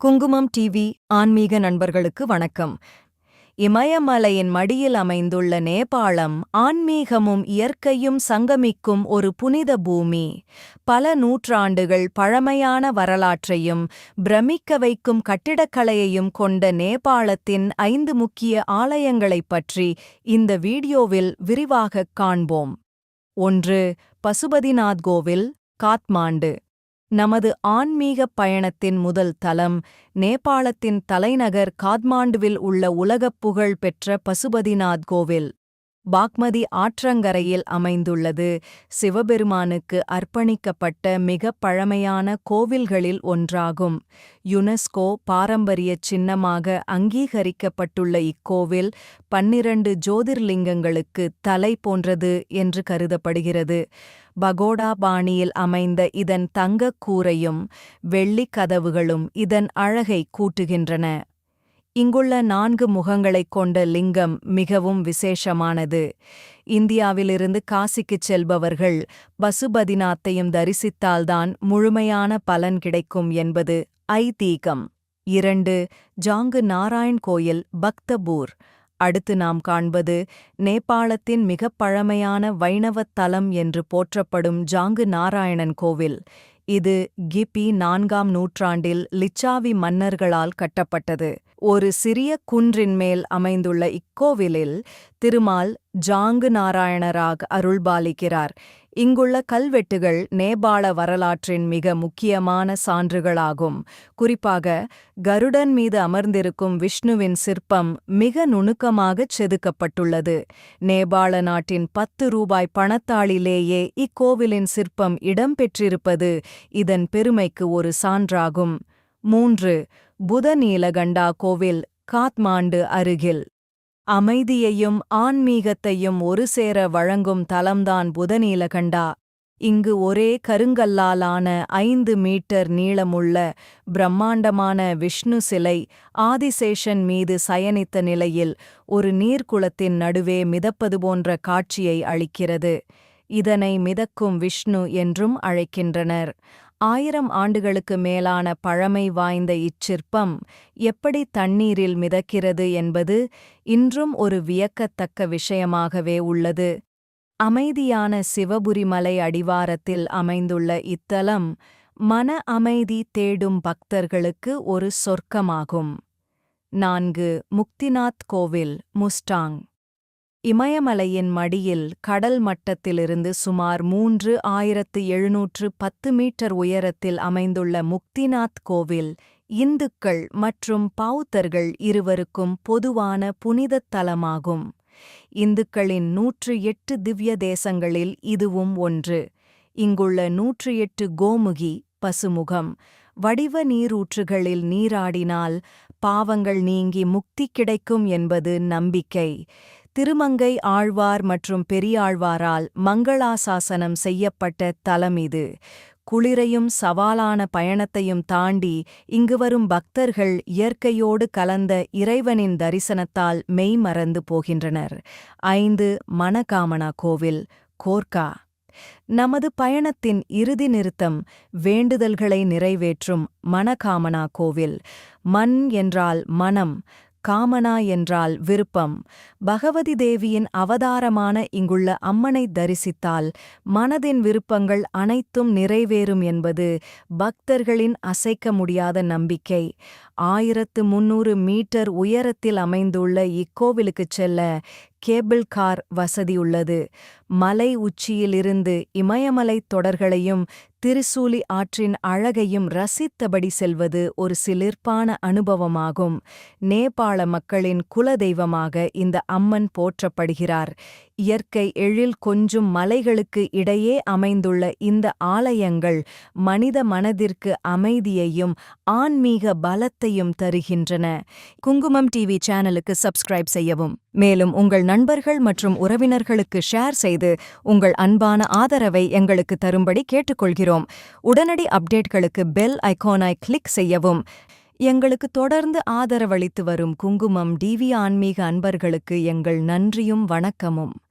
குங்குமம் டிவி ஆன்மீக நண்பர்களுக்கு வணக்கம். இமயமலையின் மடியில் அமைந்துள்ள நேபாளம் ஆன்மீகமும் இயற்கையும் சங்கமிக்கும் ஒரு புனித பூமி. பல நூற்றாண்டுகள் பழமையான வரலாற்றையும் பிரமிக்க வைக்கும் கட்டிடக்கலையையும் கொண்ட நேபாளத்தின் ஐந்து முக்கிய ஆலயங்களைப் பற்றி இந்த வீடியோவில் விரிவாகக் காண்போம். ஒன்று பசுபதிநாத் கோவில் காத்மாண்டு. நமது ஆன்மீகப் பயணத்தின் முதல் தலம் நேபாளத்தின் தலைநகர் காத்மாண்டுவில் உள்ள உலகப் புகழ் பெற்ற பசுபதிநாத் கோவில். பாக்மதி ஆற்றங்கரையில் அமைந்துள்ளது. சிவபெருமானுக்கு அர்ப்பணிக்கப்பட்ட மிகப் பழமையான கோவில்களில் ஒன்றாகும். யுனெஸ்கோ பாரம்பரிய சின்னமாக அங்கீகரிக்கப்பட்டுள்ள இக்கோவில் பன்னிரண்டு ஜோதிர்லிங்கங்களுக்கு தலை போன்றது என்று கருதப்படுகிறது. பகோடா பாணியில் அமைந்த இதன் தங்கக் கூரையும் வெள்ளிக் கதவுகளும் இதன் அழகை கூட்டுகின்றன. இங்குள்ள நான்கு முகங்களைக் கொண்ட லிங்கம் மிகவும் விசேஷமானது. இந்தியாவிலிருந்து காசிக்குச் செல்பவர்கள் பசுபதிநாத்தையும் தரிசித்தால்தான் முழுமையான பலன் கிடைக்கும் என்பது ஐதீகம். இரண்டு ஜாங்கு நாராயண் கோயில் பக்தபூர். அடுத்து நாம் காண்பது நேபாளத்தின் மிகப் பழமையான வைணவத் தலம் என்று போற்றப்படும் ஜாங்கு நாராயணன் கோவில். இது கிபி நான்காம் நூற்றாண்டில் லிச்சாவி மன்னர்களால் கட்டப்பட்டது. ஒரு சிறிய குன்றின் மேல் அமைந்துள்ள இக்கோவிலில் திருமால் ஜாங்கு நாராயணராக அருள்பாலிக்கிறார். இங்குள்ள கல்வெட்டுகள் நேபாள வரலாற்றின் மிக முக்கியமான சான்றுகளாகும். குறிப்பாக கருடன் மீது அமர்ந்திருக்கும் விஷ்ணுவின் சிற்பம் மிக நுணுக்கமாகச் செதுக்கப்பட்டுள்ளது. நேபாள நாட்டின் பத்து ரூபாய் பணத்தாளிலேயே இக்கோவிலின் சிற்பம் இடம்பெற்றிருப்பது இதன் பெருமைக்கு ஒரு சான்றாகும். மூன்று புதநீலகண்டா கோவில் காத்மாண்டு அருகில். அமைதியையும் ஆன்மீகத்தையும் ஒருசேர வழங்கும் தலம்தான் புதநீலகண்டா. இங்கு ஒரே கருங்கல்லாலான ஐந்து மீட்டர் நீளமுள்ள பிரம்மாண்டமான விஷ்ணு சிலை ஆதிசேஷன் மீது சயனித்த நிலையில் ஒரு நீர்க்குளத்தின் நடுவே மிதப்பது போன்ற காட்சியை அளிக்கிறது. இதனை மிதக்கும் விஷ்ணு என்றும் அழைக்கின்றனர். ஆயிரம் ஆண்டுகளுக்கு மேலான பழமை வாய்ந்த இச்சிற்பம் எப்படி தண்ணீரில் மிதக்கிறது என்பது இன்றும் ஒரு வியக்கத்தக்க விஷயமாகவே உள்ளது. அமைதியான சிவபுரிமலை அடிவாரத்தில் அமைந்துள்ள இத்தலம் மன அமைதி தேடும் பக்தர்களுக்கு ஒரு சொர்க்கமாகும். நான்கு முக்திநாத் கோவில் முஸ்டாங். இமயமலையின் மடியில் கடல் மட்டத்திலிருந்து சுமார் மூன்று ஆயிரத்து எழுநூற்று பத்து மீட்டர் உயரத்தில் அமைந்துள்ள முக்திநாத் கோவில் இந்துக்கள் மற்றும் பௌத்தர்கள் இருவருக்கும் பொதுவான புனிதத் தலமாகும். இந்துக்களின் நூற்று எட்டு திவ்ய தேசங்களில் இதுவும் ஒன்று. இங்குள்ள நூற்று எட்டு கோமுகி பசுமுகம் வடிவ நீரூற்றுகளில் நீராடினால் பாவங்கள் நீங்கி முக்தி கிடைக்கும் என்பது நம்பிக்கை. திருமங்கை ஆழ்வார் மற்றும் பெரியாழ்வாரால் மங்களாசாசனம் செய்யப்பட்ட தலம் இது. குளிரையும் சவாலான பயணத்தையும் தாண்டி இங்கு வரும் பக்தர்கள் இயற்கையோடு கலந்த இறைவனின் தரிசனத்தால் மெய்மறந்து போகின்றனர். ஐந்து மணகாமனா கோவில் கோர்க்கா. நமது பயணத்தின் இறுதி நிறுத்தம் வேண்டுதல்களை நிறைவேற்றும் மணகாமனா கோவில். மண் என்றால் மனம் காமனா என்றால் விருப்பம். பகவதி தேவியின் அவதாரமான இங்குள்ள அம்மனை தரிசித்தால் மனதின் விருப்பங்கள் அனைத்தும் நிறைவேறும் என்பது பக்தர்களின் அசைக்க முடியாத நம்பிக்கை. ஆயிரத்து முன்னூறு மீட்டர் உயரத்தில் அமைந்துள்ள இக்கோவிலுக்குச் செல்ல கேபிள் கார் வசதியுள்ளது மலை உச்சியிலிருந்து இமயமலைத் தொடர்களையும் திருசூலி ஆற்றின் அழகையும் ரசித்தபடி செல்வது ஒரு சிலிர்ப்பான அனுபவமாகும். நேபாள மக்களின் குலதெய்வமாக இந்த அம்மன் போற்றப்படுகிறார். இயற்கை எழில் கொஞ்சும் மலைகளுக்கு இடையே அமைந்துள்ள இந்த ஆலயங்கள் மனித மனதிற்கு அமைதியையும் ஆன்மீக பலத்தையும் தருகின்றன. குங்குமம் டிவி சேனலுக்கு சப்ஸ்கிரைப் செய்யவும். மேலும் உங்கள் நண்பர்கள் மற்றும் உறவினர்களுக்கு ஷேர் செய்து உங்கள் அன்பான ஆதரவை எங்களுக்கு தரும்படி கேட்டுக்கொள்கிறோம். உடனடி அப்டேட்களுக்கு பெல் ஐகோனாய் கிளிக் செய்யவும். எங்களுக்கு தொடர்ந்து ஆதரவளித்து வரும் குங்குமம் டிவி ஆன்மீக அன்பர்களுக்கு எங்கள் நன்றியும் வணக்கமும்.